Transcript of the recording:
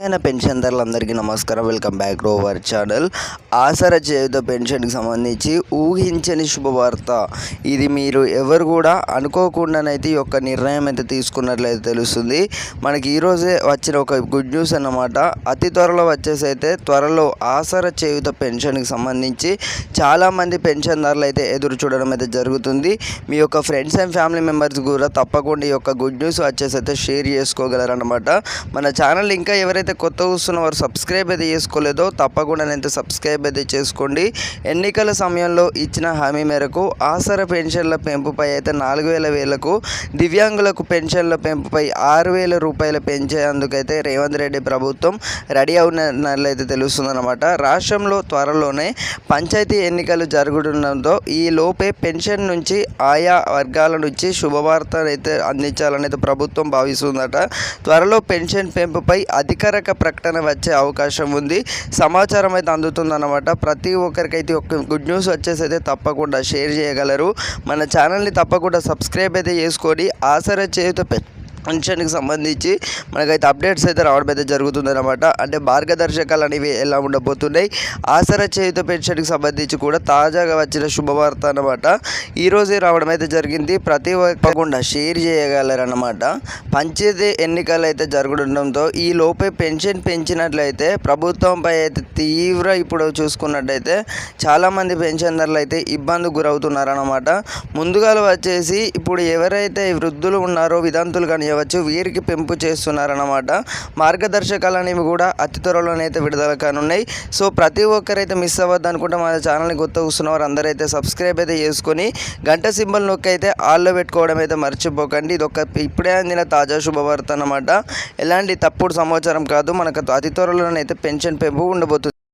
Pension పెన్షన్దారులందరికీ నమస్కారం. Welcome back to our channel. Aasara Cheyutha పెన్షన్కి సంబంధించి ఊహించని శుభవార్త. ఇది మీరు ఎవరు కూడా అనుకోకుండానైతే ఈ యొక్క నిర్ణయం అయితే తీసుకున్నట్లయితే తెలుస్తుంది. మనకి ఈరోజే వచ్చిన ఒక గుడ్ న్యూస్ అన్నమాట. అతి త్వరలో వచ్చేసి అయితే త్వరలో ఆసర చేయుత పెన్షన్కి సంబంధించి చాలామంది పెన్షన్దారులు అయితే ఎదురు చూడడం అయితే జరుగుతుంది. మీ యొక్క ఫ్రెండ్స్ అండ్ ఫ్యామిలీ మెంబర్స్ కూడా తప్పకుండా ఈ యొక్క గుడ్ న్యూస్ వచ్చేసి అయితే షేర్ చేసుకోగలరన్నమాట. మన ఛానల్ ఇంకా ఎవరైతే కొత్త చూస్తున్న వారు సబ్స్క్రైబ్ అయితే చేసుకోలేదో తప్పకుండా అయితే సబ్స్క్రైబ్ అయితే చేసుకోండి. ఎన్నికల సమయంలో ఇచ్చిన హామీ మేరకు ఆసర పెన్షన్ల పెంపుపై అయితే నాలుగు వేల వేలకు దివ్యాంగులకు పెన్షన్ల పెంపుపై ఆరు వేల రూపాయలు పెంచేందుకైతే రేవంత్ రెడ్డి ప్రభుత్వం రెడీ అవునట్లయితే తెలుస్తుందన్నమాట. రాష్ట్రంలో త్వరలోనే పంచాయతీ ఎన్నికలు జరుగుతుండడంతో ఈ లోపే పెన్షన్ నుంచి ఆయా వర్గాల నుంచి శుభవార్త అయితే అందించాలని ప్రభుత్వం భావిస్తుందట. త్వరలో పెన్షన్ పెంపుపై అధికార కీలక ప్రకటన వచ్చే అవకాశం ఉంది. సమాచారం అయితే అందుతుందన్నమాట. ప్రతి ఒక్కరికైతే ఒక గుడ్ న్యూస్ వచ్చేసి అయితే తప్పకుండా షేర్ చేయగలరు. మన ఛానల్ని తప్పకుండా సబ్స్క్రైబ్ అయితే చేసుకొని ఆసరా చేయుత అంశానికి సంబంధించి మనకైతే అప్డేట్స్ అయితే రావడం అయితే జరుగుతుందన్నమాట. అంటే మార్గదర్శకాలు అనేవి ఎలా ఉండబోతున్నాయి ఆసరా చేయుత పెన్షన్కి సంబంధించి కూడా తాజాగా వచ్చిన శుభవార్త అనమాట ఈరోజే రావడం అయితే జరిగింది. ప్రతి ఒక్కకుండా షేర్ చేయగలరన్నమాట. పంచాయతీ ఎన్నికలు అయితే జరగడంతో ఈ లోపే పెన్షన్ పెంచినట్లయితే ప్రభుత్వంపై అయితే తీవ్ర ఇప్పుడు చూసుకున్నట్టయితే చాలామంది పెన్షన్దారులు అయితే ఇబ్బంది గురవుతున్నారన్నమాట. ముందుగా వచ్చేసి ఇప్పుడు ఎవరైతే వృద్ధులు ఉన్నారో విదంతులు చేయవచ్చు. వీరికి పెంపు చేస్తున్నారన్నమాట. మార్గదర్శకాలు అనేవి కూడా అతి త్వరలోనైతే విడుదల కానున్నాయి. సో ప్రతి ఒక్కరైతే మిస్ అవ్వద్దు అనుకుంటే మన ఛానల్ని గుర్తు వస్తున్న వారు అందరైతే సబ్స్క్రైబ్ అయితే చేసుకొని గంట సింబల్ నొక్కి అయితే ఆల్లో పెట్టుకోవడం అయితే మర్చిపోకండి. ఇది ఒక ఇప్పుడే అందిన తాజా శుభవార్త అన్నమాట. ఎలాంటి తప్పుడు సమాచారం కాదు. మనకు అతి త్వరలోనైతే పెన్షన్ పెంపు ఉండబోతుంది